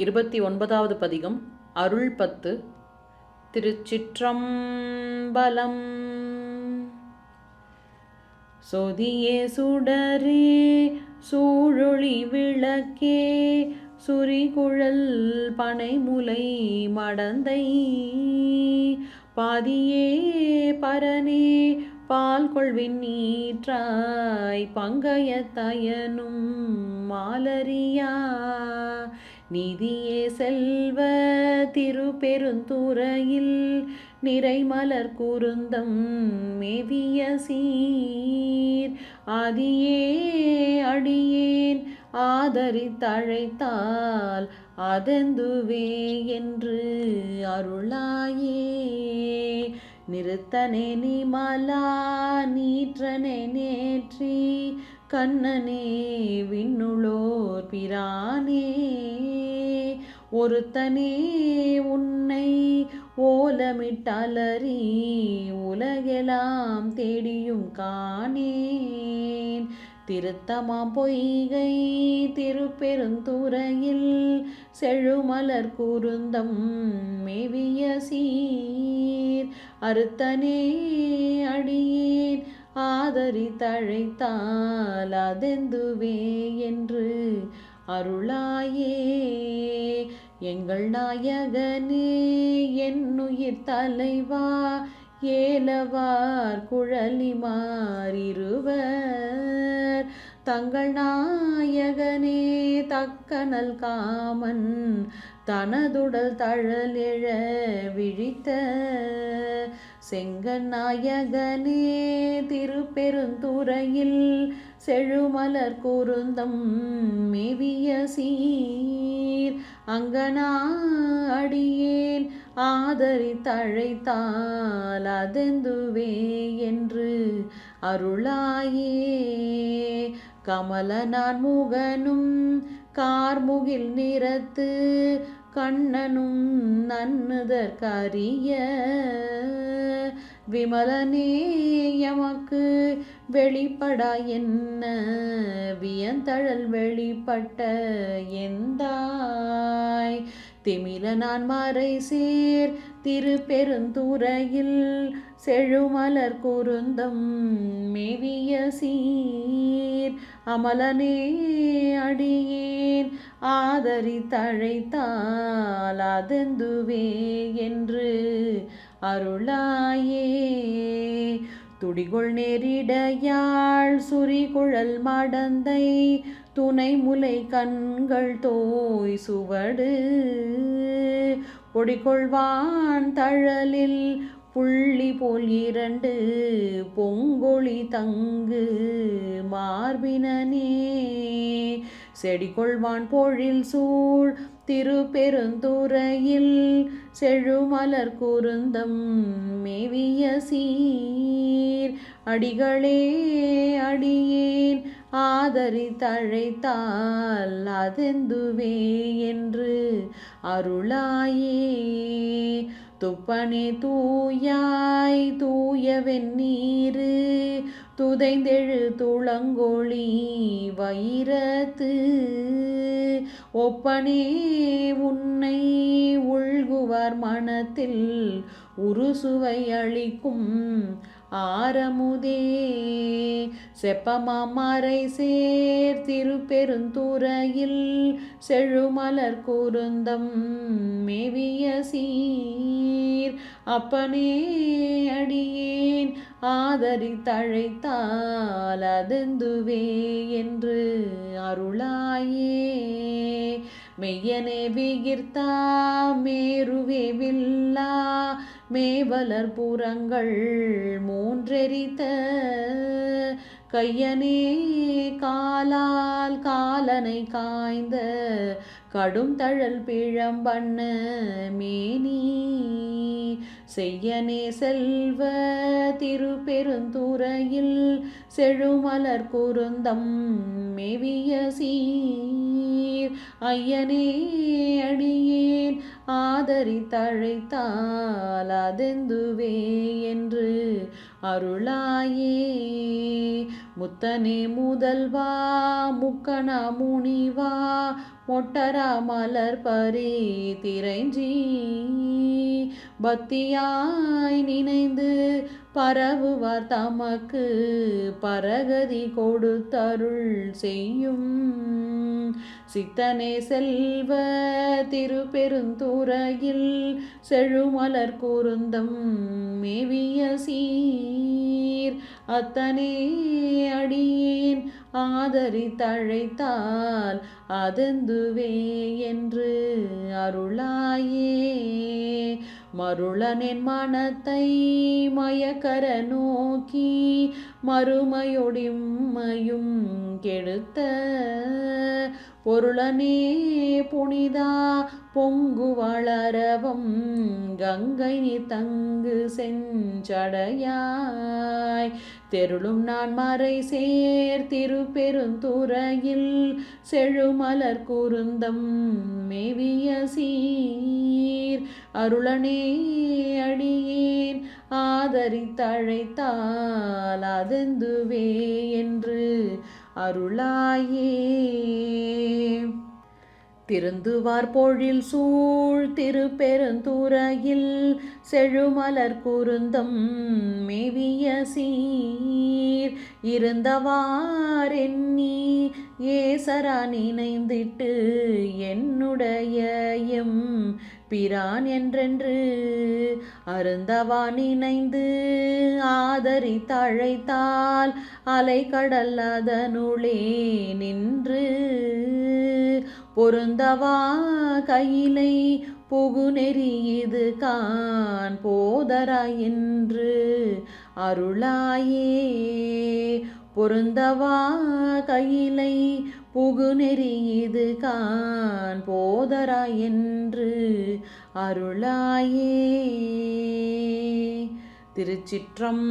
இருபத்தி ஒன்பதாவது பதிகம் அருள் பத்து திருச்சிற்றம்பலம். சொதியே சுடரே சூழொளி விளக்கே சுரிகுழல் பனைமுலை மடந்தை. பாதியே பரனே பால் கொள்வின் நீற்றாய் பங்கைய தயனும் மாலரியா. நிதியே செல்வ திருப்பெருந்துறையில் நிறைமலர் குருந்தம் மேவிய சீர். அதியே அடியேன் ஆதரித்தழைத்தால் அதெந்துவே என்று அருளாயே. நிறுத்தனே நிமலா நீற்றனே நேற்றி கண்ணனே விண்ணுளோர் பிரானே. ஒருத்தனே உன்னை ஓலமிட்டலறி உலகெல்லாம் தேடியும் காணேன். திருத்தமா பொய்கை திருப்பெருந்துறையில் செழுமலர் குருந்தம் மேவிய சீர். அறுத்தனே அடியேன் ஆதரித்தழைத்தால் அதெந்துவே என்று அருளாயே. எங்கள் நாயகனே என்னுயிர் தலைவா ஏலவார் குழலிமாறிருவர் தங்கள் நாயகனே தக்கனல் காமன் தனதுடல் தழலெழ விழித்த. செங்கநாயகனே திருப்பெருந்துறையில் செழுமலர் குருந்தம் மேவிய சீர். அங்கனா அடியேன் ஆதரித்தழைத்தால் அதெந்துவே என்று அருளாயே. கமலனான் முகனும் கார்முகில் நிறத்து கண்ணனும் நன்னுதற்கரிய விமலனே எமக்கு வெளிப்படா என்ன? வியந்தழல் வெளிப்பட்ட எந்தாய்? திமில நான் மறை சேர் திருப்பெருந்துறையில் செழுமலர் குருந்தம் மேவிய சீர். அமலனே அடியேன் ஆதரித்தழைத்தால் அதெந்துவே என்று அருளாயே. துடிகொள் நேரிடையாள் சுரிகுழல் மடந்தை துணை முலை கண்கள் தோய் சுவடு. பொடிகொள்வான் தழலில் புள்ளி போல் இரண்டு பொங்கொழி தங்கு மார்பினனே. செடிகொள்வான் பொழில் சூழ் திருப்பெருந்துறையில் செழுமலர் குருந்தம் மேவிய சீ நீர் அடிகளே அடியேன். ஆதரித்தழைத்தால் அதெந்துவே என்று அருளாயே. துப்பனே தூயாய் தூயவென் நீரு துதைந்தெழு துளங்கொழி வைரத்து ஒப்பனே உன்னை உள்குவார் மனத்தில் உருசுவை அளிக்கும் ஆரமுதே. செப்பமாமரை சேர் திருப்பெருந்துறையில் செழுமலர் குருந்தம் மேவிய சீர். அப்பனே அடியேன் ஆதரித்தழைத்தால் அதெந்துவே என்று அருளாயே. மெய்யனே விகிர்த்தா மேருவே வில்லா மேவலர் புறங்கள் மூன்றெரித்த கையனே காலால் காலனை காய்ந்த கடும் தழல் பிழம்பண்ண மேனி செய்யனே செல்வ திருப்பெருந்துறையில் செழுமலர் குருந்தம் மேவிய சீர். ஐயனே அடியேன் ஆதரித்தழைத்தால் அதெந்துவே என்று அருளாயே. முத்தனே முதல்வா முக்கணா முனிவா மொட்டரா மலர் பரி திரைஞ்சி. பக்தியாய் நினைந்து பரவுவார் தமக்கு பரகதி கொடுத்தருள் செய்யும். சித்தனே செல்வ திருப்பெருந்துறையில் செழுமலர் கூறுந்தம் மேவிய சீர். அத்தனே அடியேன் ஆதரித்தழைத்தால் அதெந்துவே என்று அருளாயே. மருளனின் மனத்தை மயக்கர நோக்கி மறுமையொடிம்மையும் கெடுத்த பொருளனே புனிதா பொங்கு வளரவும் கங்கை நீ தங்கு செஞ்சடையாய். தெருளும் நான் மறை சேர் திருப்பெருந்துறையில் செழுமலர் குருந்தம் மேவிய சீர். அருளனே அடியேன் ஆதரித்தழைத்தால் அதெந்துவே என்று அருளாயே. திருந்துவார் பொழில் சூழ் திருப்பெருந்துறையில் செழுமலர் குருந்தம் மேவிய சீர். இருந்தவாரெண்ணி ஏசரா நினைந்திட்டு என்னுடைய எம் பிரான் என்றென்று அருந்தவா நினைந்து ஆதரித்தழைத்தால் அலைக்கடல் அதனுளே நின்று பொருந்தவா கையிலை புகுநெறி இது கான் போதரா என்று அருளாயே. பொருந்தவா கையிலை புகுநெறி இது கான் போதரா என்று அருளாயே. திருச்சிற்றம்பலம்